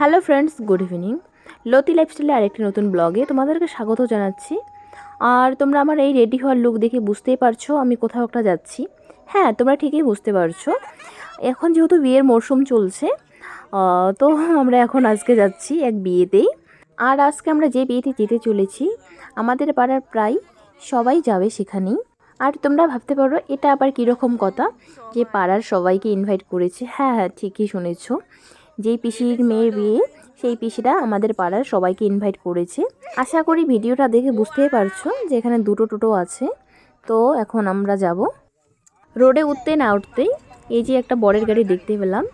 Hello friends good evening লতি লাইফস্টাইলে আরেকটি নতুন ব্লগে তোমাদেরকে স্বাগত জানাচ্ছি। আর তোমরা আমার এই রেডি হওয়ার লুক দেখে বুঝতেই পারছ আমি কোথাও একটা যাচ্ছি। হ্যাঁ তোমরা ঠিকই বুঝতে পারছ। এখন যেহেতু বিয়ের মরশুম চলছে তো আমরা এখন আজকে যাচ্ছি এক বিয়েতেই। আর আজকে আমরা যে বিয়েতে যেতে চলেছি, আমাদের পাড়ার প্রায় সবাই যাবে সেখানেই। আর তোমরা ভাবতে পারো, এটা আবার কীরকম কথা যে পাড়ার সবাইকে ইনভাইট করেছে। হ্যাঁ হ্যাঁ ঠিকই শুনেছো। যেই পিসির মেয়ের বিয়ে, সেই পিসিরা আমাদের পাড়ার সবাইকে ইনভাইট করেছে। আশা করি ভিডিওটা দেখে বুঝতেই পারছ যে এখানে দুটো টোটো আছে। তো এখন আমরা যাব। রোডে উঠতে না উঠতেই এই যে একটা বরের গাড়ি দেখতে পেলাম।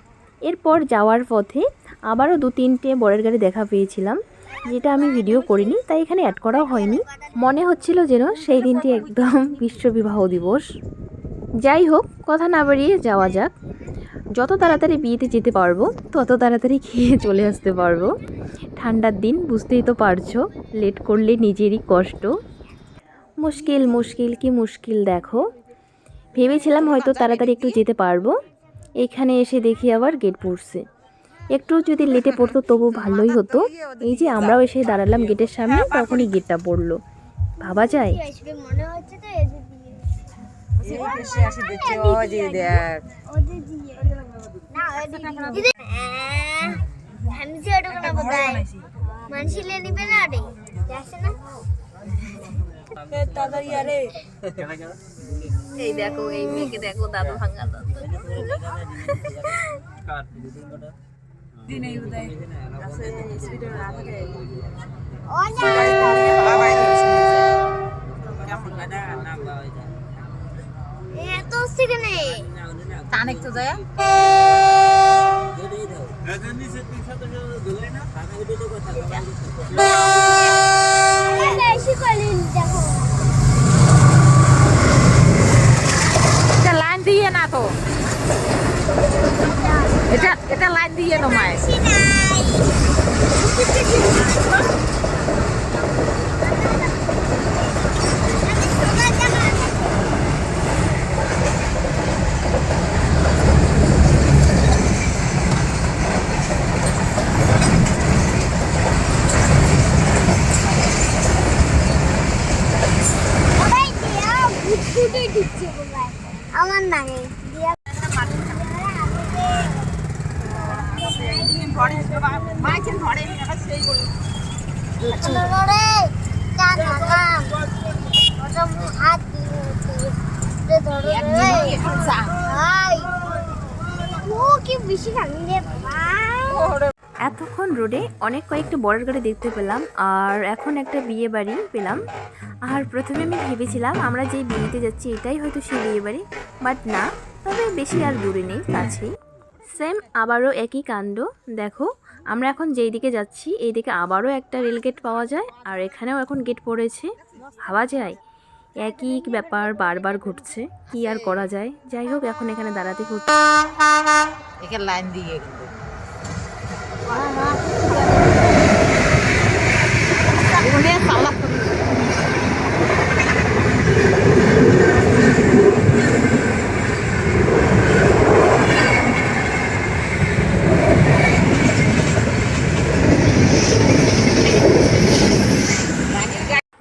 এরপর যাওয়ার পথে আবারও দু তিনটে বরের গাড়ি দেখা পেয়েছিলাম। যেটা আমি ভিডিও করিনি, তাই এখানে অ্যাড করাও হয়নি। মনে হচ্ছিল যেন সেই দিনটি একদম বিশ্ববিবাহ দিবস। যাই হোক, কথা না বাড়িয়ে যাওয়া যাক। যত তাড়াতাড়ি বিয়েতে যেতে পারব, তত তাড়াতাড়ি খেয়ে চলে আসতে পারব। ঠান্ডার দিন, বুঝতেই তো পারছ লেট করলে নিজেরই কষ্ট। মুশকিল মুশকিল, কি মুশকিল দেখো। ভেবেছিলাম হয়তো তাড়াতাড়ি একটু যেতে পারব। এখানে এসে দেখি আবার গেট পড়ছে। একটু যদি লেটে পড়তো তবু ভালোই হতো। এই যে আমরাও এসে দাঁড়ালাম গেটের সামনে তখনই গেটটা পড়ল। ভাবা যায়? মনে দেখ এই দেখো এই মেয়েকে দেখো দাদু ভাঙ্গা দিনে উদয় আছে স্পিডে না থাকে তো যায়। দেখো এটা লাইন দিয়ে না তো এটা এটা লাইন দিয়ে নমায় বেশি নাই ওরাই দিয়া ভুটভুটে ঢুকছে বোধহয় আমার ও কি বেশি ভাঙলে বাবা এতক্ষণ রোডে অনেক কয়েকটা বড়ের গাড়ি দেখতে পেলাম আর এখন একটা বিয়ে বাড়ি পেলাম। আর প্রথমে আমি ভেবেছিলাম আমরা যে বিয়েতে যাচ্ছি এটাই হয়তো সেই বিয়ে বাড়ি, বাট না, তবে বেশি আর দূরে নেই, কাছেই। সেম আবারও একই কাণ্ড, দেখো, আমরা এখন যেই দিকে যাচ্ছি, এই দিকে আবারও একটা রেল গেট পাওয়া যায় আর এখানেও এখন গেট পড়েছে। ভাবা যায়, একই ব্যাপার বারবার ঘটছে, কি আর করা যায়? যাই হোক, এখন এখানে দাঁড়াতে হচ্ছে। লাইন দিয়ে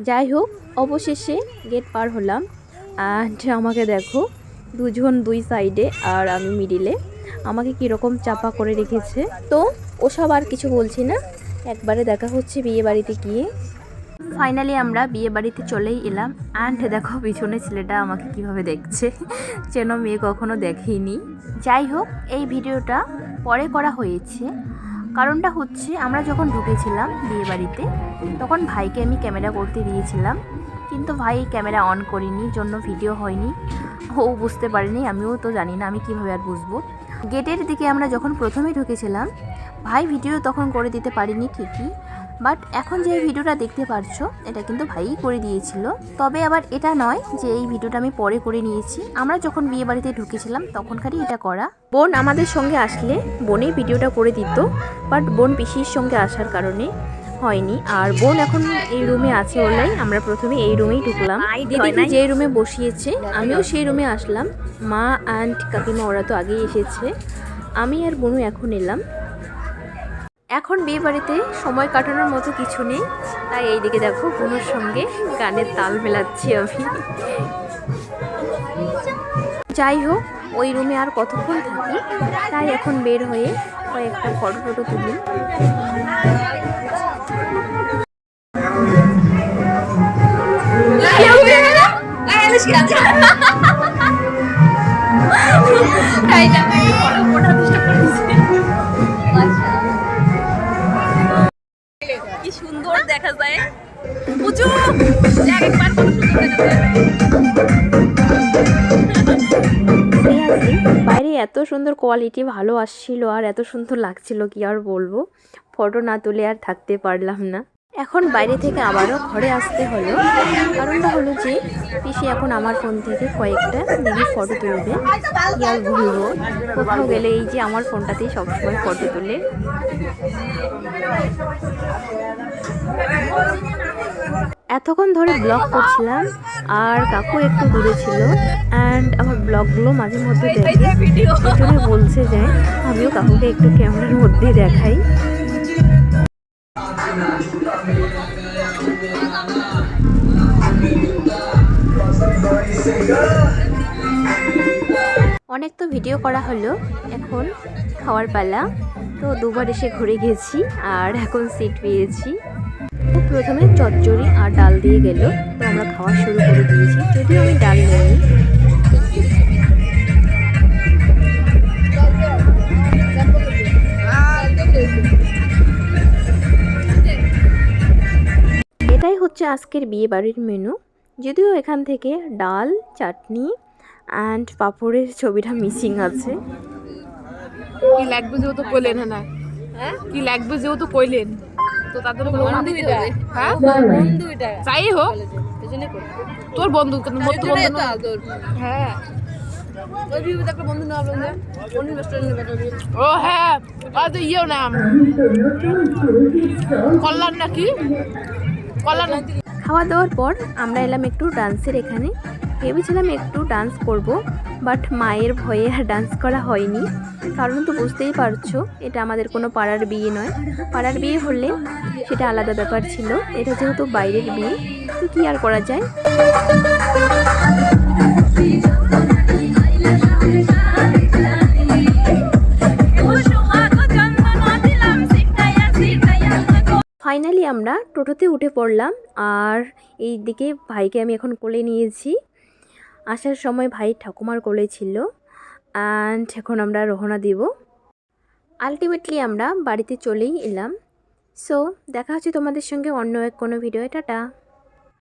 যাই হোক, অবশেষে গেট পার হলাম। অ্যান্ড আমাকে দেখো, দুজন দুই সাইডে আর আমি মিডিলে আমাকে কীরকম চাপা করে রেখেছে? তো ওসব আর কিছু বলছি না। একবারে দেখা হচ্ছে বিয়ে বাড়িতে গিয়ে। ফাইনালি আমরা বিয়ে বাড়িতে চলেই এলাম। অ্যান্ড দেখো, পিছনে ছেলেটা আমাকে কীভাবে দেখছে। যেন মেয়ে কখনো দেখেইনি। যাই হোক, এই ভিডিওটা পরে করা হয়েছে। কারণটা হচ্ছে, আমরা যখন ঢুকেছিলাম বিয়ে বাড়িতে, তখন ভাইকে আমি ক্যামেরা করতে দিয়েছিলাম। কিন্তু ভাই ক্যামেরা অন করিনি, জন্য ভিডিও হয়নি। ও বুঝতে পারেনি, আমিও তো জানি না, আমি কীভাবে আর বুঝব। গেটের দিকে আমরা যখন প্রথমে ঢুকেছিলাম, ভাই ভিডিও তখন করে দিতে পারিনি ঠিকই, বাট এখন যে ভিডিওটা দেখতে পারছ, এটা কিন্তু ভাইই করে দিয়েছিল। তবে আবার এটা নয় যে এই ভিডিওটা আমি পরে করে নিয়েছি। আমরা যখন বিয়ে বাড়িতে ঢুকেছিলাম তখনকারই এটা করা। বোন আমাদের সঙ্গে আসলে, বোনই ভিডিওটা করে দিত, বাট বোন পিসির সঙ্গে আসার কারণে। হয়নি। আর বোন এখন এই রুমে আছে বলেই আমরা প্রথমে এই রুমেই ঢুকলাম। যে রুমে বসিয়েছে আমিও সেই রুমে আসলাম। মা অ্যান্ড কাকিমা ওরা তো আগেই এসেছে। আমি আর বোনু এখন এলাম। এখন বিয়ে বাড়িতে সময় কাটানোর মতো কিছু নেই। তাই এইদিকে দেখো বোনুর সঙ্গে গানের তাল মেলাচ্ছি আমি। যাই হোক ওই রুমে আর কতক্ষণ থাকি তাই এখন বের হয়ে কয়েকটা ফটো ফটো তুলি। কি এত সুন্দর কোয়ালিটি ভালো আসছিল আর এত সুন্দর লাগছিল কি আর বলব? ফটো না তুলে আর থাকতে পারলাম না। এখন বাইরে থেকে আবারও ঘরে আসতে হলো। কারণটা হলো যে, পিসি এখন আমার ফোন থেকে কয়েকটা দিদি ফটো তুলবে। কি আর বলব? কোথাও গেলে এই যে আমার ফোনটাতেই সবসময় ফটো তুলে। এতক্ষণ ধরে ব্লগ করছিলাম, আর কাকু একটু দূরে ছিল অ্যান্ড আমার ব্লগগুলো মাঝে মধ্যে দেখে বলছে যে, আমিও কাকুকে একটু ক্যামেরার মধ্যে দেখাই। অনেক তো ভিডিও করা হলো, এখন খাওয়ার পালা। তো দুবার এসে ঘুরে গেছি, আর এখন সিট পেয়েছি। প্রথমে চচ্চড়ি আর ডাল দিয়ে গেল তো আমরা খাওয়া শুরু করে দিয়েছি। যদিও আমি ডাল নেই এটাই হচ্ছে আজকের বিয়ে বাড়ির মেনু। যদিও এখান থেকে ডাল চাটনি অ্যান্ড পাঁপড়ের ছবিটা মিসিং আছে। কি লাগবে যেহেতু কইলেন হ্যাঁ? কি লাগবে যেহেতু কইলেন? তো তাদের বন্ধু এটা হ্যাঁ? বন্ধু এটা যাই হোক তোর বন্ধু হ্যাঁ। ও হ্যাঁ আজ ইয়েও নাম কল্যাণ নাকি? কল্যাণ খাওয়া দাওয়ার পর আমরা এলাম একটু ডান্সের এখানে। ভেবেছিলাম একটু ডান্স করব। বাট মায়ের ভয়ে আর ডান্স করা হয়নি। কারণ তো বুঝতেই পারছ, এটা আমাদের কোনো পাড়ার বিয়ে নয়। পাড়ার বিয়ে হলে সেটা আলাদা ব্যাপার ছিল, এটা যেহেতু বাইরের বিয়ে, তো কী আর করা যায়? ফাইনালি আমরা টোটোতে উঠে পড়লাম, আর এই দিকে ভাইকে আমি এখন কোলে নিয়েছি। আসার সময় ভাই ঠাকুমার কোলে ছিল। অ্যান্ড এখন আমরা রোহনা দিব। আলটিমেটলি আমরা বাড়িতে চলেই এলাম। সো দেখা হচ্ছে তোমাদের সঙ্গে অন্য এক কোনো ভিডিও টাটা!